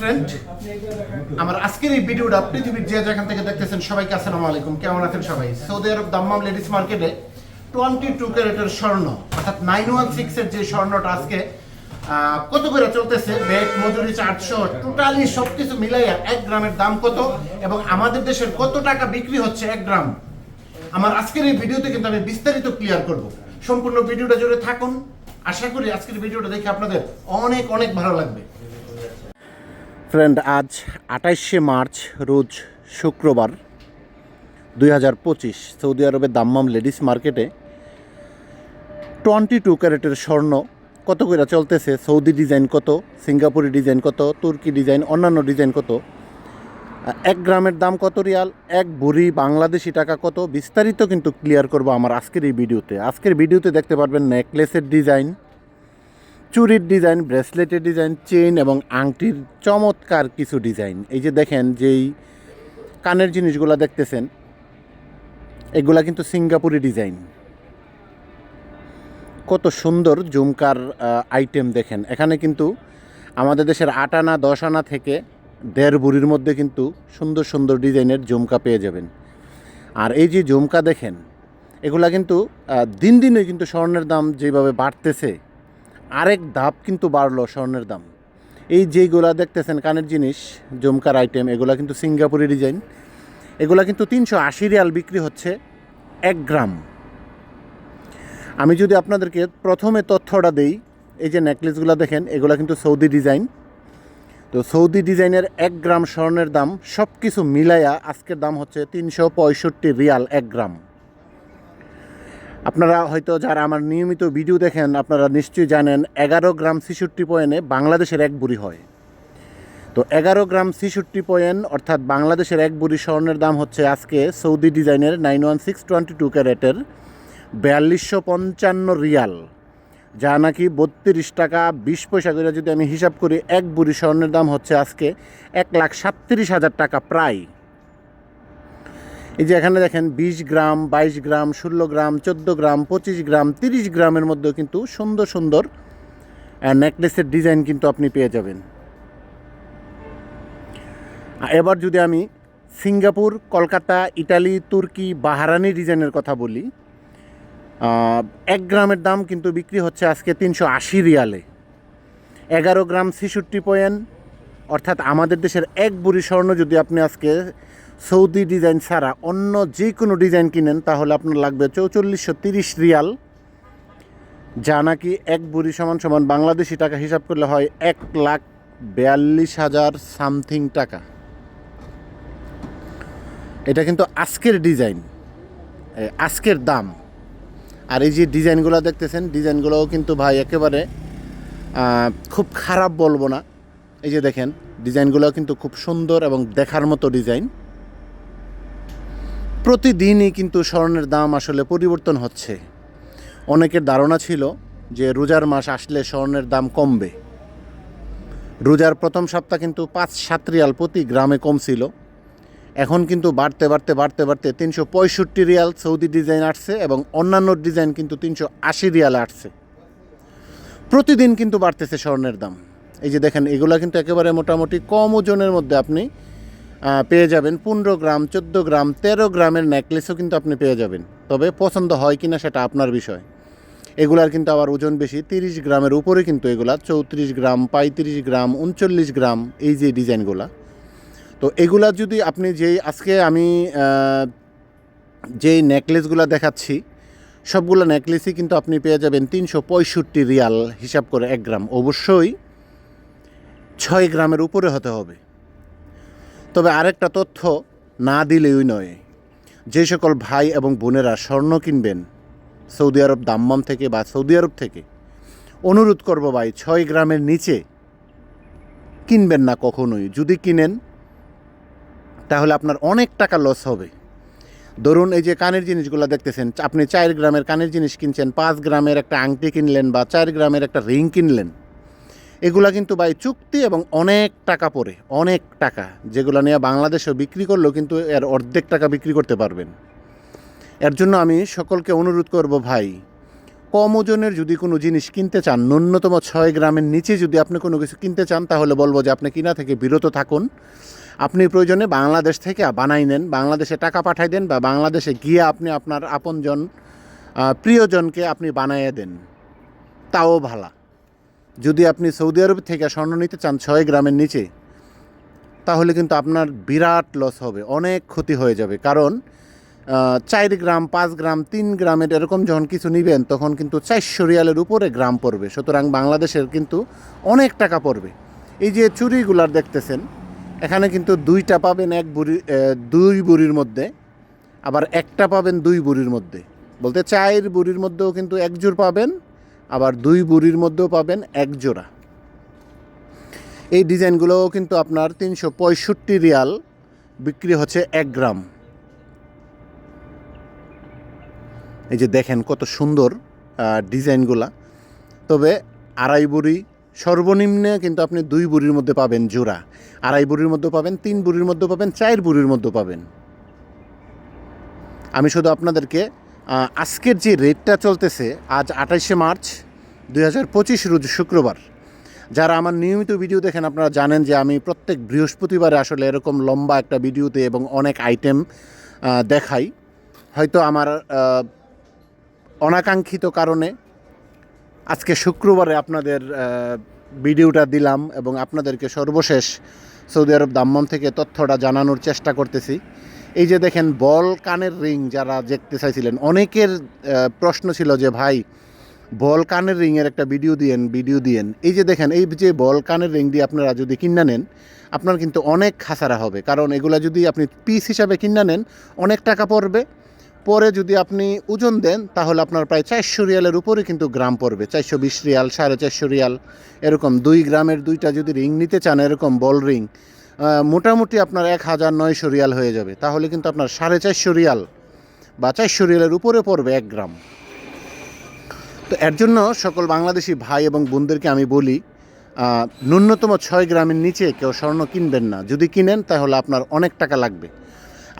Friend আমার আজকের এই ভিডিওটা পৃথিবীর যে যেখান থেকে দেখতেছেন সবাইকে আসসালামু আলাইকুম। কেমন আছেন সবাই? সৌদি আরব দাম্মাম লেডিস মার্কেটে টোয়েন্টি টু ক্যারেটের স্বর্ণ, অর্থাৎ যে স্বর্ণটা আজকে কত করে চলতেছে? মজুরি চারশো টোটালি সব কিছু মিলাইয়া এক গ্রামের দাম কত? এবং আমাদের দেশের কত টাকা বিক্রি হচ্ছে এক গ্রাম? আমার আজকের এই ভিডিওতে কিন্তু আমি বিস্তারিত ক্লিয়ার করব। সম্পূর্ণ ভিডিওটা জুড়ে থাকুন। আশা করি আজকের ভিডিওটা দেখে আপনাদের অনেক অনেক ভালো লাগবে। ফ্রেন্ড, আজ আঠাইশে মার্চ, রোজ শুক্রবার দুই হাজার পঁচিশ, সৌদি আরবের দাম্মাম লেডিস মার্কেটে টোয়েন্টি টু ক্যারেটের স্বর্ণ কত করে চলতেছে? সৌদি ডিজাইন কত? সিঙ্গাপুরি ডিজাইন কত? তুর্কি ডিজাইন, অন্যান্য ডিজাইন কত? এক গ্রামের দাম কত রিয়াল? এক ভরি বাংলাদেশি টাকা কত? বিস্তারিত কিন্তু ক্লিয়ার করব আমার আজকের এই ভিডিওতে। আজকের ভিডিওতে দেখতে পারবেন নেকলেসের ডিজাইন চুরির ডিজাইন, ব্রেসলেটের ডিজাইন, চেইন এবং আংটির চমৎকার কিছু ডিজাইন। এই যে দেখেন, যেই কানের জিনিসগুলো দেখতেছেন, এগুলা কিন্তু সিঙ্গাপুরি ডিজাইন। কত সুন্দর জুমকার আইটেম দেখেন। এখানে কিন্তু আমাদের দেশের আট আনা, দশ আনা থেকে দেড় বুড়ির মধ্যে কিন্তু সুন্দর সুন্দর ডিজাইনের জুমকা পেয়ে যাবেন। আর এই যে জুমকা দেখেন, এগুলা কিন্তু দিন দিনে কিন্তু স্বর্ণের দাম যেভাবে বাড়তেছে আরেক ধাপ কিন্তু বাড়লো স্বর্ণের দাম। এই যেইগুলা দেখতেছেন কানের জিনিস, জুমকার আইটেম এগুলা কিন্তু সিঙ্গাপুরি ডিজাইন এগুলা কিন্তু তিনশো আশি রিয়াল বিক্রি হচ্ছে এক গ্রাম। আমি যদি আপনাদেরকে প্রথমে তথ্যটা দেই, এই যে নেকলেসগুলো দেখেন, এগুলো কিন্তু সৌদি ডিজাইন তো সৌদি ডিজাইনের এক গ্রাম স্বর্ণের দাম সব কিছু মিলাইয়া আজকের দাম হচ্ছে তিনশো পঁয়ষট্টি রিয়াল এক গ্রাম। আপনারা হয়তো যারা আমার নিয়মিত ভিডিও দেখেন, আপনারা নিশ্চয়ই জানেন এগারো গ্রাম ছেষট্টি পয়েন্টে বাংলাদেশের এক বুড়ি হয়। তো এগারো গ্রাম ছেষট্টি পয়েন্ট, অর্থাৎ বাংলাদেশের এক বুড়ি স্বর্ণের দাম হচ্ছে আজকে সৌদি ডিজাইনের nine one six twenty two ক্যারেটের বিয়াল্লিশশো পঞ্চান্ন রিয়াল, যা নাকি বত্রিশ টাকা বিশ পয়সা করে যদি আমি হিসাব করি, এক বুড়ি স্বর্ণের দাম হচ্ছে আজকে এক লাখ সাতত্রিশ হাজার টাকা প্রায়। এই যে এখানে দেখেন বিশ গ্রাম, বাইশ গ্রাম, ষোলো গ্রাম, চোদ্দ গ্রাম, পঁচিশ গ্রাম, তিরিশ গ্রামের মধ্যেও কিন্তু সুন্দর সুন্দর নেকলেসের ডিজাইন কিন্তু আপনি পেয়ে যাবেন। এবার যদি আমি সিঙ্গাপুর, কলকাতা, ইটালি, তুর্কি বাহারানি ডিজাইনের কথা বলি এক গ্রামের দাম কিন্তু বিক্রি হচ্ছে আজকে তিনশো আশি রিয়ালে। এগারো গ্রাম ছেষট্টি পয়েন্ট, অর্থাৎ আমাদের দেশের এক বুড়ি স্বর্ণ যদি আপনি আজকে সৌদি ডিজাইন ছাড়া অন্য যে কোনো ডিজাইন কিনেন, তাহলে আপনার লাগবে চৌচল্লিশশো তিরিশ রিয়াল। যা নাকি এক বুড়ি সমান সমান বাংলাদেশি টাকা হিসাব করলে হয় এক লাখ বিয়াল্লিশ হাজার সামথিং টাকা। এটা কিন্তু আজকের ডিজাইন আজকের দাম। আর এই যে ডিজাইনগুলো দেখতেছেন, ডিজাইনগুলোও কিন্তু ভাই একেবারে খুব খারাপ বলব না। এই যে দেখেন ডিজাইনগুলো কিন্তু খুব সুন্দর এবং দেখার মতো ডিজাইন। প্রতিদিনই কিন্তু স্বর্ণের দাম আসলে পরিবর্তন হচ্ছে। অনেকের ধারণা ছিল যে রোজার মাস আসলে স্বর্ণের দাম কমবে। রোজার প্রথম সপ্তাহ কিন্তু পাঁচ সাত রিয়াল প্রতি গ্রামে কমছিল এখন কিন্তু বাড়তে বাড়তে বাড়তে বাড়তে তিনশো পঁয়ষট্টি রিয়াল সৌদি ডিজাইন আসছে এবং অন্যান্য ডিজাইন কিন্তু তিনশো আশি রিয়াল আসছে। প্রতিদিন কিন্তু বাড়তেছে স্বর্ণের দাম। এই যে দেখেন, এগুলা কিন্তু একেবারে মোটামুটি কম ওজনের মধ্যে আপনি পেয়ে যাবেন পনেরো গ্রাম, চোদ্দ গ্রাম, তেরো গ্রামের নেকলেসও কিন্তু আপনি পেয়ে যাবেন। তবে পছন্দ হয় কিনা সেটা আপনার বিষয়। এগুলার কিন্তু আবার ওজন বেশি, তিরিশ গ্রামের উপরে কিন্তু এগুলা, চৌত্রিশ গ্রাম, পঁয়ত্রিশ গ্রাম, উনচল্লিশ গ্রাম, এই যে ডিজাইনগুলা। তো এগুলা যদি আপনি যেই আজকে আমি যেই নেকলেসগুলো দেখাচ্ছি, সবগুলো নেকলেসই কিন্তু আপনি পেয়ে যাবেন তিনশো পঁয়ষট্টি রিয়াল, হিসাব করে এক গ্রাম। অবশ্যই ছয় গ্রামের উপরে হতে হবে। তবে আরেকটা তথ্য না দিলেই নয়। যে সকল ভাই এবং বোনেরা স্বর্ণ কিনবেন সৌদি আরব দাম্মাম থেকে বা সৌদি আরব থেকে, অনুরোধ করব ভাই, ছয় গ্রামের নিচে কিনবেন না কখনোই। যদি কিনেন, তাহলে আপনার অনেক টাকা লস হবে। ধরুন এই যে কানের জিনিসগুলো দেখতেছেন, আপনি চার গ্রামের কানের জিনিস কিনছেন, পাঁচ গ্রামের একটা আংটি কিনলেন বা চার গ্রামের একটা রিং কিনলেন। এগুলা কিন্তু ভাই চুক্তি এবং অনেক টাকা পড়ে, অনেক টাকা। যেগুলো নিয়ে বাংলাদেশেও বিক্রি করলেও কিন্তু এর অর্ধেক টাকা বিক্রি করতে পারবেন। এর জন্য আমি সকলকে অনুরোধ করব ভাই, কম ওজনের যদি কোনো জিনিস কিনতে চান, ন্যূনতম ছয় গ্রামের নিচে যদি আপনি কোনো কিছু কিনতে চান, তাহলে বলব যে আপনি কিনা থেকে বিরত থাকুন। আপনি প্রয়োজনে বাংলাদেশ থেকে বানাই নেন, বাংলাদেশে টাকা পাঠাই দেন বা বাংলাদেশে গিয়ে আপনি আপনার আপনজন প্রিয়জনকে আপনি বানাইয়ে দেন। তাও ভালা। যদি আপনি সৌদি আরব থেকে স্বর্ণ নিতে চান ছয় গ্রামের নিচে, তাহলে কিন্তু আপনার বিরাট লস হবে, অনেক ক্ষতি হয়ে যাবে। কারণ চার গ্রাম, পাঁচ গ্রাম, তিন গ্রামের এরকম যখন কিছু নিবেন, তখন কিন্তু চারশো রিয়ালের উপরে গ্রাম পড়বে। সুতরাং বাংলাদেশের কিন্তু অনেক টাকা পড়বে। এই যে চুরিগুলার দেখতেছেন, এখানে কিন্তু দুইটা পাবেন এক বুড়ি দুই বুড়ির মধ্যে, আবার একটা পাবেন দুই বুড়ির মধ্যে। বলতে চার বুড়ির মধ্যেও কিন্তু এক জোড় পাবেন আবার দুই বুড়ির মধ্যেও পাবেন এক জোড়া। এই ডিজাইনগুলোও কিন্তু আপনার তিনশো পঁয়ষট্টি রিয়াল বিক্রি হচ্ছে এক গ্রাম। এই যে দেখেন কত সুন্দর ডিজাইনগুলা। তবে আড়াই বুড়ি সর্বনিম্নে কিন্তু আপনি দুই বুড়ির মধ্যে পাবেন জোড়া। আড়াই বুড়ির মধ্যে পাবেন, তিন বুড়ির মধ্যে পাবেন, চার বুড়ির মধ্যে পাবেন। আমি শুধু আপনাদেরকে আজকের যে রেটটা চলতেছে, আজ আঠাইশে মার্চ দুই হাজার পঁচিশ রোজ শুক্রবার। যারা আমার নিয়মিত ভিডিও দেখেন, আপনারা জানেন যে আমি প্রত্যেক বৃহস্পতিবারে আসলে এরকম লম্বা একটা ভিডিওতে এবং অনেক আইটেম দেখাই। হয়তো আমার অনাকাঙ্ক্ষিত কারণে আজকে শুক্রবারে আপনাদের ভিডিওটা দিলাম এবং আপনাদেরকে সর্বশেষ সৌদি আরব দাম্মাম থেকে তথ্যটা জানানোর চেষ্টা করতেছি। এই যে দেখেন, বল কানের রিং যারা দেখতে চাইছিলেন, অনেকের প্রশ্ন ছিল যে, ভাই, বল কানের রিংয়ের একটা ভিডিও দিয়েন ভিডিও দিয়েন। এই যে দেখেন, এই যে বল কানের রিং দিয়ে আপনারা যদি কিনা নেন, আপনার কিন্তু অনেক খাসারা হবে। কারণ এগুলা যদি আপনি পিস হিসাবে কিনা নেন, অনেক টাকা পড়বে। পরে যদি আপনি ওজন দেন, তাহলে আপনার প্রায় চারশো রিয়ালের উপরে কিন্তু গ্রাম পড়বে। চারশো বিশ রিয়াল, সাড়ে চারশো রিয়াল, এরকম দুই গ্রামের দুইটা যদি রিং নিতে চান, এরকম বল রিং মোটামুটি আপনার এক হাজার নয়শো রিয়াল হয়ে যাবে। তাহলে কিন্তু আপনার সাড়ে চারশো রিয়াল বা চারশো রিয়ালের উপরে পড়বে এক গ্রাম। তো এর জন্য সকল বাংলাদেশি ভাই এবং বোনদেরকে আমি বলি ন্যূনতম ছয় গ্রামের নিচে কেউ স্বর্ণ কিনবেন না। যদি কিনেন, তাহলে আপনার অনেক টাকা লাগবে।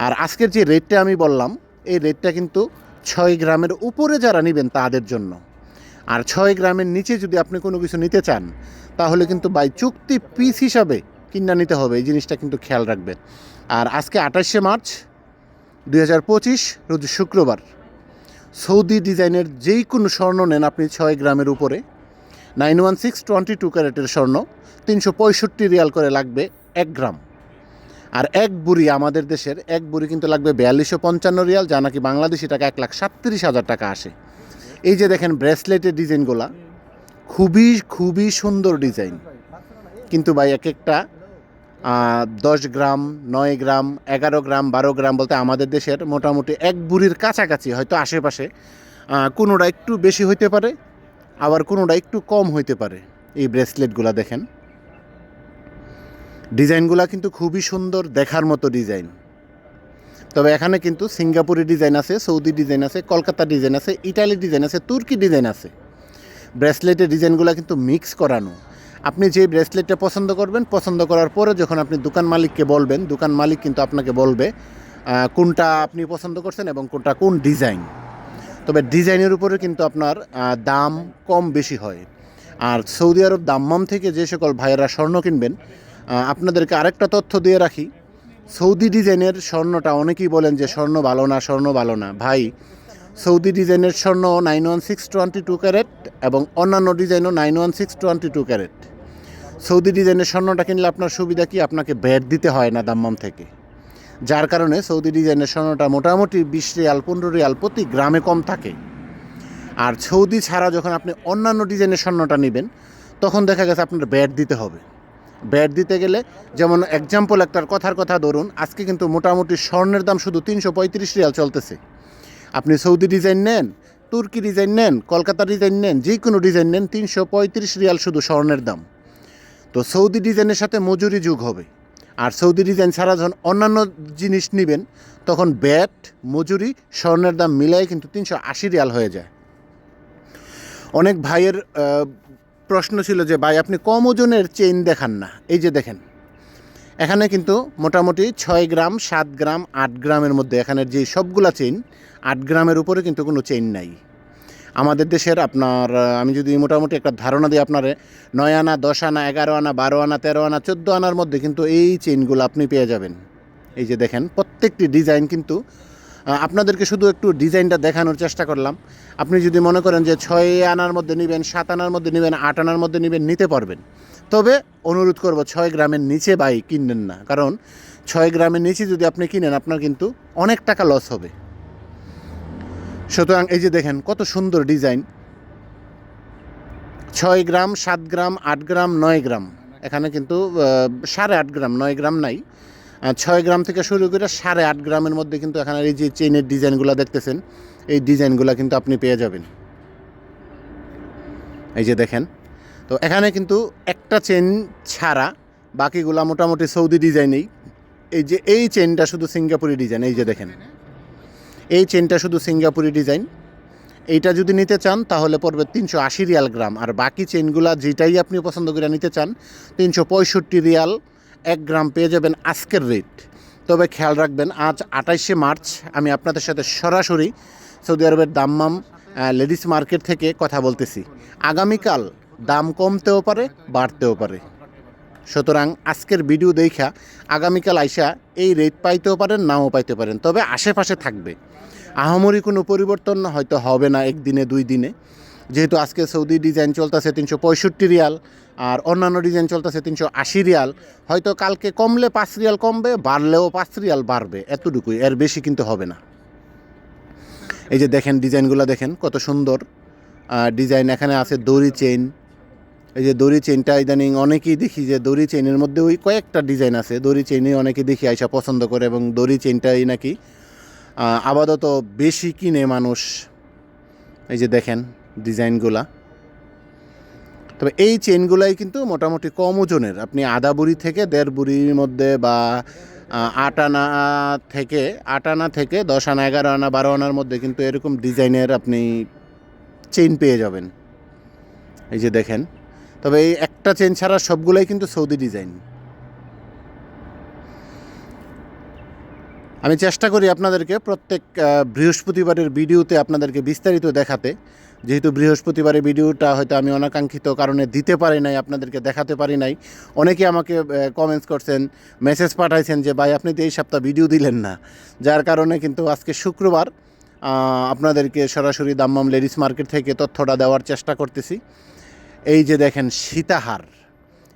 আর আজকের যে রেটটা আমি বললাম, এই রেটটা কিন্তু ছয় গ্রামের উপরে যারা নেবেন, তাদের জন্য। আর ছয় গ্রামের নিচে যদি আপনি কোনো কিছু নিতে চান, তাহলে কিন্তু বাই চুক্তি পিস হিসাবে কিনা নিতে হবে, এই জিনিসটা কিন্তু খেয়াল রাখবেন। আর আজকে আঠাশে মার্চ দুই হাজার পঁচিশ, রোজ শুক্রবার, সৌদি ডিজাইনের যেই কোনো স্বর্ণ নেন আপনি ছয় গ্রামের উপরে, nine one six twenty two ক্যারেটের স্বর্ণ, তিনশো পঁয়ষট্টি রিয়াল করে লাগবে এক গ্রাম। আর এক বুড়ি আমাদের দেশের, এক বুড়ি কিন্তু লাগবে বিয়াল্লিশশো পঞ্চান্ন রিয়াল, যা নাকি বাংলাদেশি টাকা এক লাখ সাতত্রিশ হাজার টাকা আসে। এই যে দেখেন ব্রেসলেটের ডিজাইনগুলা, খুবই খুবই সুন্দর ডিজাইন। কিন্তু ভাই, এক একটা দশ গ্রাম, নয় গ্রাম, এগারো গ্রাম, বারো গ্রাম বলতে আমাদের দেশের মোটামুটি এক বুড়ির কাছাকাছি হয়তো আশেপাশে কোনোটা একটু বেশি হইতে পারে, আবার কোনোটা একটু কম হইতে পারে। এই ব্রেসলেটগুলা দেখেন। ডিজাইনগুলা কিন্তু খুবই সুন্দর দেখার মতো ডিজাইন। তবে এখানে কিন্তু সিঙ্গাপুরি ডিজাইন আছে, সৌদি ডিজাইন আছে, কলকাতা ডিজাইন আছে, ইটালি ডিজাইন আছে, তুর্কি ডিজাইন আছে। ব্রেসলেটের ডিজাইনগুলো কিন্তু মিক্স করানো। আপনি যে ব্রেসলেটটা পছন্দ করবেন, পছন্দ করার পরে যখন আপনি দোকান মালিককে বলবেন, দোকান মালিক কিন্তু আপনাকে বলবে কোনটা আপনি পছন্দ করছেন এবং কোনটা কোন ডিজাইন তবে ডিজাইনের উপরে কিন্তু আপনার দাম কম বেশি হয়। আর সৌদি আরব দাম্মাম থেকে যে সকল ভাইয়েরা স্বর্ণ কিনবেন আপনাদেরকে আরেকটা তথ্য দিয়ে রাখি। সৌদি ডিজাইনের স্বর্ণটা অনেকেই বলেন যে স্বর্ণ ভালো না, স্বর্ণ ভালো না। ভাই সৌদি ডিজাইনের স্বর্ণ nine one six twenty two carat এবং অন্যান্য ডিজাইনও nine one six twenty two carat. Saudi ডিজাইনের স্বর্ণটা কিনলে আপনার সুবিধা কি? আপনাকে ব্যাট দিতে হয় না দাম্মাম থেকে। যার কারণে সৌদি ডিজাইনের স্বর্ণটা মোটামুটি বিশ রিয়াল, পনেরো রিয়াল প্রতি গ্রামে কম থাকে। আর সৌদি ছাড়া যখন আপনি অন্যান্য ডিজাইনের স্বর্ণটা নেবেন, তখন দেখা গেছে আপনার ব্যাট দিতে হবে। ব্যাট দিতে গেলে যেমন এক্সাম্পল একটার কথার কথা ধরুন, আজকে কিন্তু মোটামুটি স্বর্ণের দাম শুধু তিনশো পঁয়ত্রিশ রিয়াল চলতেছে। আপনি সৌদি ডিজাইন নেন, তুর্কি ডিজাইন নেন, কলকাতা ডিজাইন নেন যে কোনো ডিজাইন নেন, তিনশো পঁয়ত্রিশ রিয়াল শুধু স্বর্ণের দাম। তো সৌদি ডিজাইনের সাথে মজুরি যুগ হবে। আর সৌদি ডিজাইন ছাড়া যখন অন্যান্য জিনিস নেবেন, তখন ব্যাট, মজুরি, স্বর্ণের দাম মিলাই কিন্তু তিনশো আশি রিয়াল হয়ে যায়। অনেক ভাইয়ের প্রশ্ন ছিল যে, ভাই, আপনি কম ওজনের চেইন দেখান না। এই যে দেখেন, এখানে কিন্তু মোটামুটি ছয় গ্রাম, সাত গ্রাম, আট গ্রামের মধ্যে এখানের যে সবগুলা চেইন আট গ্রামের উপরে কিন্তু কোনো চেইন নাই। আমাদের দেশের আপনার আমি যদি মোটামুটি একটা ধারণা দিই আপনারে, নয় আনা, দশ আনা, এগারো আনা, বারো আনা, তেরো আনা, চোদ্দ আনার মধ্যে কিন্তু এই চেইনগুলো আপনি পেয়ে যাবেন। এই যে দেখেন, প্রত্যেকটি ডিজাইন কিন্তু আপনাদেরকে শুধু একটু ডিজাইনটা দেখানোর চেষ্টা করলাম। আপনি যদি মনে করেন যে ছয় আনার মধ্যে নেবেন, সাত আনার মধ্যে নেবেন, আট আনার মধ্যে নেবেন, নিতে পারবেন। তবে অনুরোধ করব, ছয় গ্রামের নিচে বাই কিনবেন না। কারণ, ছয় গ্রামের নিচে যদি আপনি কিনেন, আপনার কিন্তু অনেক টাকা লস হবে। সুতরাং এই যে দেখেন কত সুন্দর ডিজাইন। ছয় গ্রাম, সাত গ্রাম, আট গ্রাম, নয় গ্রাম। এখানে কিন্তু সাড়ে আট গ্রাম, নয় গ্রাম নাই। ছয় গ্রাম থেকে শুরু করে সাড়ে আট গ্রামের মধ্যে কিন্তু এখানে এই যে চেইনের ডিজাইনগুলো দেখতেছেন, এই ডিজাইনগুলো কিন্তু আপনি পেয়ে যাবেন। এই যে দেখেন, তো এখানে কিন্তু একটা চেন ছাড়া বাকিগুলা মোটামুটি সৌদি ডিজাইনেই। এই যে, এই চেনটা শুধু সিঙ্গাপুরি ডিজাইন, এই যে দেখেন। এই চেনটা শুধু সিঙ্গাপুরি ডিজাইন এইটা যদি নিতে চান, তাহলে পড়বে তিনশো আশি রিয়াল গ্রাম। আর বাকি চেনগুলা যেটাই আপনি পছন্দ করে নিতে চান, তিনশো পঁয়ষট্টি রিয়াল এক গ্রাম পেয়ে যাবেন আজকের রেট তবে খেয়াল রাখবেন, আজ আঠাইশে মার্চ, আমি আপনাদের সাথে সরাসরি সৌদি আরবের দাম্মাম লেডিস মার্কেট থেকে কথা বলতেছি। আগামীকাল দাম কমতেও পারে, বাড়তেও পারে। সুতরাং আজকের ভিডিও দেখা আগামীকাল আইসা এই রেট পাইতেও পারেন, নাও পাইতে পারেন। তবে আশেপাশে থাকবে। আহামরি কোনো পরিবর্তন হয়তো হবে না একদিনে, দুই দিনে। যেহেতু আজকে সৌদি ডিজাইন চলতেছে তিনশো পঁয়ষট্টি রিয়াল আর অন্যান্য ডিজাইন চলতেছে তিনশো আশি রিয়াল। হয়তো কালকে কমলে পাঁচ রিয়াল কমবে, বাড়লেও পাঁচ রিয়াল বাড়বে, এতটুকুই। এর বেশি কিন্তু হবে না। এই যে দেখেন, ডিজাইনগুলো দেখেন, কত সুন্দর। ডিজাইন এখানে আছে, দড়ি চেইন এই যে দড়ি চেনটা ইদানিং অনেকেই দেখি যে দড়ি চেইনের মধ্যে ওই কয়েকটা ডিজাইন আছে। দড়ি চেইনে অনেকে দেখি আইসা পছন্দ করে এবং দড়ি চেনটাই নাকি আপাতত বেশি কিনে মানুষ এই যে দেখেন ডিজাইনগুলা তবে এই চেনগুলাই কিন্তু মোটামুটি কম ওজনের। আপনি আধা বুড়ি থেকে দেড় বুড়ির মধ্যে বা আট আনা থেকে, আট আনা থেকে দশ আনা, এগারো আনা, বারো আনার মধ্যে কিন্তু এরকম ডিজাইনের আপনি চেইন পেয়ে যাবেন। এই যে দেখেন তবে এই একটা চেন ছাড়া সবগুলাই কিন্তু সৌদি ডিজাইন। আমি চেষ্টা করি আপনাদেরকে প্রত্যেক বৃহস্পতিবারের ভিডিওতে আপনাদেরকে বিস্তারিত দেখাতে। যেহেতু বৃহস্পতিবারের ভিডিওটা হয়তো আমি অনাকাঙ্ক্ষিত কারণে দিতে পারি নাই, আপনাদেরকে দেখাতে পারি নাই। অনেকে আমাকে কমেন্টস করছেন মেসেজ পাঠাইছেন যে, ভাই, আপনি তো এই সপ্তাহ ভিডিও দিলেন না। যার কারণে কিন্তু আজকে শুক্রবার আপনাদেরকে সরাসরি দাম্মাম লেডিস মার্কেট থেকে তথ্যটা দেওয়ার চেষ্টা করতেছি। এই যে দেখেন সীতাহার।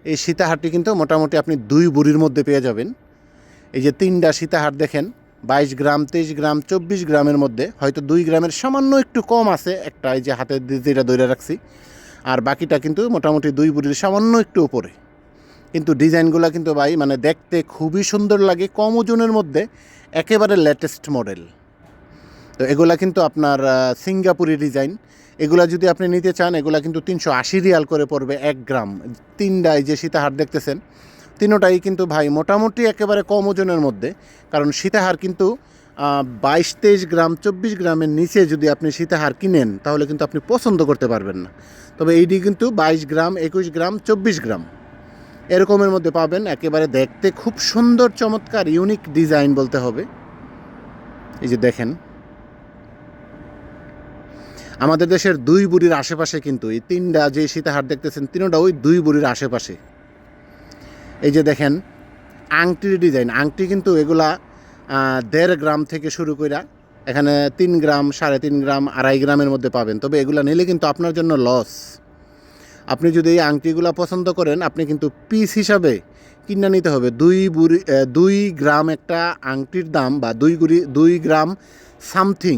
এই সীতাহারটি কিন্তু মোটামুটি আপনি দুই বুড়ির মধ্যে পেয়ে যাবেন। এই যে তিনটা সীতাহার দেখেন, বাইশ গ্রাম, তেইশ গ্রাম, চব্বিশ গ্রামের মধ্যে, হয়তো দুই গ্রামের সামান্য একটু কম আছে একটা, এই যে হাতে যেটা ধরে রাখছি। আর বাকিটা কিন্তু মোটামুটি দুই বুড়ির সামান্য একটু উপরে। কিন্তু ডিজাইনগুলো কিন্তু ভাই মানে দেখতে খুবই সুন্দর লাগে, কম ওজনের মধ্যে, একেবারে লেটেস্ট মডেল তো এগুলা কিন্তু আপনার সিঙ্গাপুরি ডিজাইন। এগুলা যদি আপনি নিতে চান, এগুলা কিন্তু তিনশো আশি রিয়াল করে পড়বে এক গ্রাম। তিনটায় যে সীতাহার দেখতেছেন, তিনোটাই কিন্তু ভাই মোটামুটি একেবারে কম ওজনের মধ্যে, কারণ সীতাহার কিন্তু বাইশ তেইশ গ্রাম, চব্বিশ গ্রামের নিচে যদি আপনি সীতাহার কিনেন, তাহলে কিন্তু আপনি পছন্দ করতে পারবেন না। তবে এইটি কিন্তু বাইশ গ্রাম, একুশ গ্রাম, চব্বিশ গ্রাম। এরকমের মধ্যে পাবেন একেবারে দেখতে খুব সুন্দর, চমৎকার, ইউনিক ডিজাইন বলতে হবে। এই যে দেখেন আমাদের দেশের দুই বুড়ির আশেপাশে কিন্তু এই তিনটা যে সীতাহার দেখতেছেন, তিনটা ওই দুই বুড়ির আশেপাশে। এই যে দেখেন আংটির ডিজাইন আংটি কিন্তু এগুলা দেড় গ্রাম থেকে শুরু কইরা এখানে তিন গ্রাম, সাড়ে তিন গ্রাম, আড়াই গ্রামের মধ্যে পাবেন। তবে এগুলা নিলে কিন্তু আপনার জন্য লস আপনি যদি এই আংটিগুলা পছন্দ করেন, আপনি কিন্তু পিস হিসাবে কিনে নিতে হবে। দুই বুড়ি দুই গ্রাম একটা আংটির দাম বা দুই গুড়ি, দুই গ্রাম সামথিং।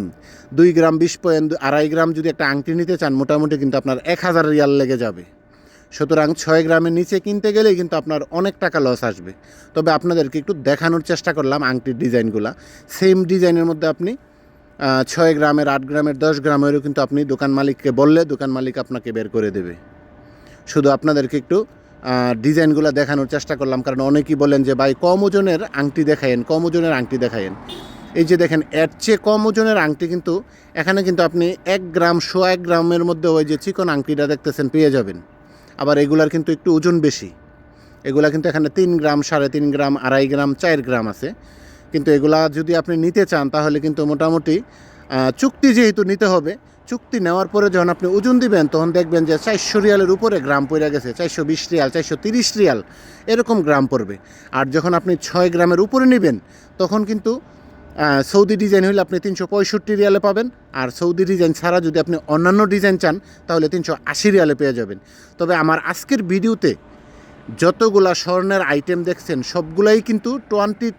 দুই গ্রাম বিশ পয়েন্ট আড়াই গ্রাম যদি একটা আংটি নিতে চান, মোটামুটি কিন্তু আপনার এক হাজার রিয়াল লেগে যাবে। সুতরাং ছয় গ্রামের নিচে কিনতে গেলেই কিন্তু আপনার অনেক টাকা লস আসবে। তবে আপনাদেরকে একটু দেখানোর চেষ্টা করলাম আংটির ডিজাইনগুলা। সেম ডিজাইনের মধ্যে আপনি ছয় গ্রামের, আট গ্রামের, দশ গ্রামেরও কিন্তু আপনি দোকান মালিককে বললে দোকান মালিক আপনাকে বের করে দেবে। শুধু আপনাদেরকে একটু ডিজাইনগুলো দেখানোর চেষ্টা করলাম, কারণ অনেকেই বলেন যে, ভাই, কম ওজনের আংটি দেখায়েন, কম ওজনের আংটি দেখায়েন। এই যে দেখেন, এর চেয়ে কম ওজনের আংটি কিন্তু এখানে কিন্তু আপনি এক গ্রাম শো এক গ্রামের মধ্যে ওই যে চিকন আংটিটা দেখতেছেন, পেয়ে যাবেন। আবার এগুলার কিন্তু একটু ওজন বেশি। এগুলা কিন্তু এখানে তিন গ্রাম, সাড়ে তিন গ্রাম, আড়াই গ্রাম, চার গ্রাম আছে। কিন্তু এগুলা যদি আপনি নিতে চান, তাহলে কিন্তু মোটামুটি চুক্তি যেহেতু নিতে হবে, চুক্তি নেওয়ার পরে যখন আপনি ওজন দিবেন, তখন দেখবেন যে চারশো রিয়ালের উপরে গ্রাম পড়ে গেছে, চারশো বিশ রিয়াল, চারশো তিরিশ রিয়াল, এরকম গ্রাম পড়বে। আর যখন আপনি ছয় গ্রামের উপরে নেবেন, তখন কিন্তু সৌদি ডিজাইন হলে আপনি তিনশো পঁয়ষট্টি রিয়ালে পাবেন, আর সৌদি ডিজাইন ছাড়া যদি আপনি অন্যান্য ডিজাইন চান, তাহলে তিনশো আশি রিয়ালে পেয়ে যাবেন। তবে আমার আজকের ভিডিওতে যতগুলা স্বর্ণের আইটেম দেখছেন, সবগুলাই কিন্তু টোয়েন্টি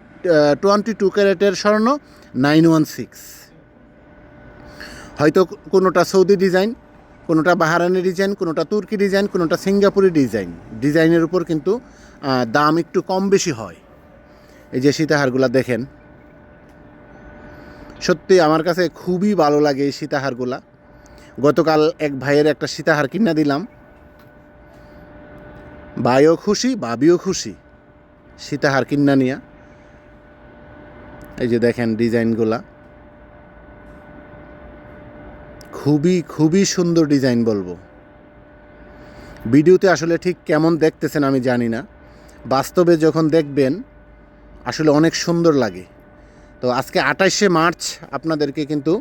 টোয়েন্টি টু ক্যারেটের স্বর্ণ, নাইন ওয়ান সিক্স। হয়তো কোনোটা সৌদি ডিজাইন, কোনোটা বাহারানি ডিজাইন, কোনোটা তুর্কি ডিজাইন, কোনোটা সিঙ্গাপুরি ডিজাইন। ডিজাইনের উপর কিন্তু দাম একটু কম বেশি হয়। এই যে সীতাহারগুলা দেখেন সত্যি আমার কাছে খুবই ভালো লাগে এই সীতাহারগুলা। গতকাল এক ভাইয়ের একটা সীতাহার কিনা দিলাম। ভাইও খুশি, ভাবিও খুশি। সীতাহার কিনা নিয়া। এই যে দেখেন ডিজাইনগুলা। খুবই খুবই সুন্দর ডিজাইন বলব। ভিডিওতে আসলে ঠিক কেমন দেখতেছেন আমি জানি না। বাস্তবে যখন দেখবেন, আসলে অনেক সুন্দর লাগে। তো আজকে আঠাশে মার্চ আপনাদেরকে কিন্তু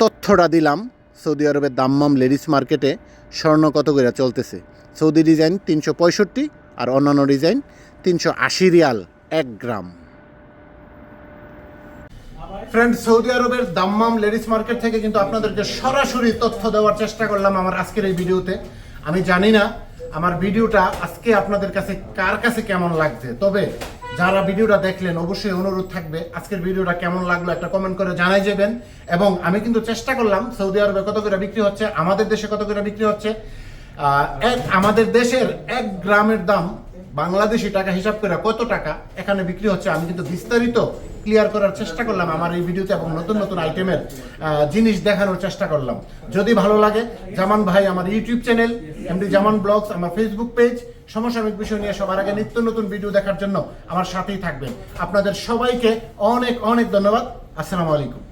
তথ্যটা দিলাম সৌদি আরবের দাম্মাম লেডিস মার্কেটে স্বর্ণ কত করে চলতেছে। সৌদি ডিজাইন তিনশো পঁয়ষট্টি আর অন্যান্য ডিজাইন তিনশো আশি রিয়াল এক গ্রাম। ফ্রেন্ড সৌদি আরবের দাম্মাম লেডিস মার্কেট থেকে কিন্তু আপনাদেরকে সরাসরি তথ্য দেওয়ার চেষ্টা করলাম আমার আজকের এই ভিডিওতে। আমি জানি না আমার ভিডিওটা আজকে আপনাদের কাছে কার কাছে কেমন লাগছে, তবে যারা ভিডিওটা দেখলেন, অবশ্যই অনুরোধ থাকবে আজকের ভিডিওটা কেমন লাগল একটা কমেন্ট করে জানাই যাবেন। এবং আমি কিন্তু চেষ্টা করলাম, সৌদি আরবে কত করে বিক্রি হচ্ছে, আমাদের দেশে কত করে বিক্রি হচ্ছে। এক, আমাদের দেশের এক গ্রামের দাম বাংলাদেশি টাকা হিসাব করে কত টাকা এখানে বিক্রি হচ্ছে, আমি কিন্তু বিস্তারিত ক্লিয়ার করার চেষ্টা করলাম আমার এই ভিডিওতে এবং নতুন নতুন আইটেমের জিনিস দেখানোর চেষ্টা করলাম। যদি ভালো লাগে, জামান ভাই আমার YouTube channel MD Zaman vlogs আমার ফেসবুক পেজ সমসাময়িক বিষয় নিয়ে সবার আগে নিত্য নতুন ভিডিও দেখার জন্য আমার সাথেই থাকবেন। আপনাদের সবাইকে অনেক অনেক ধন্যবাদ। আসসালামু আলাইকুম।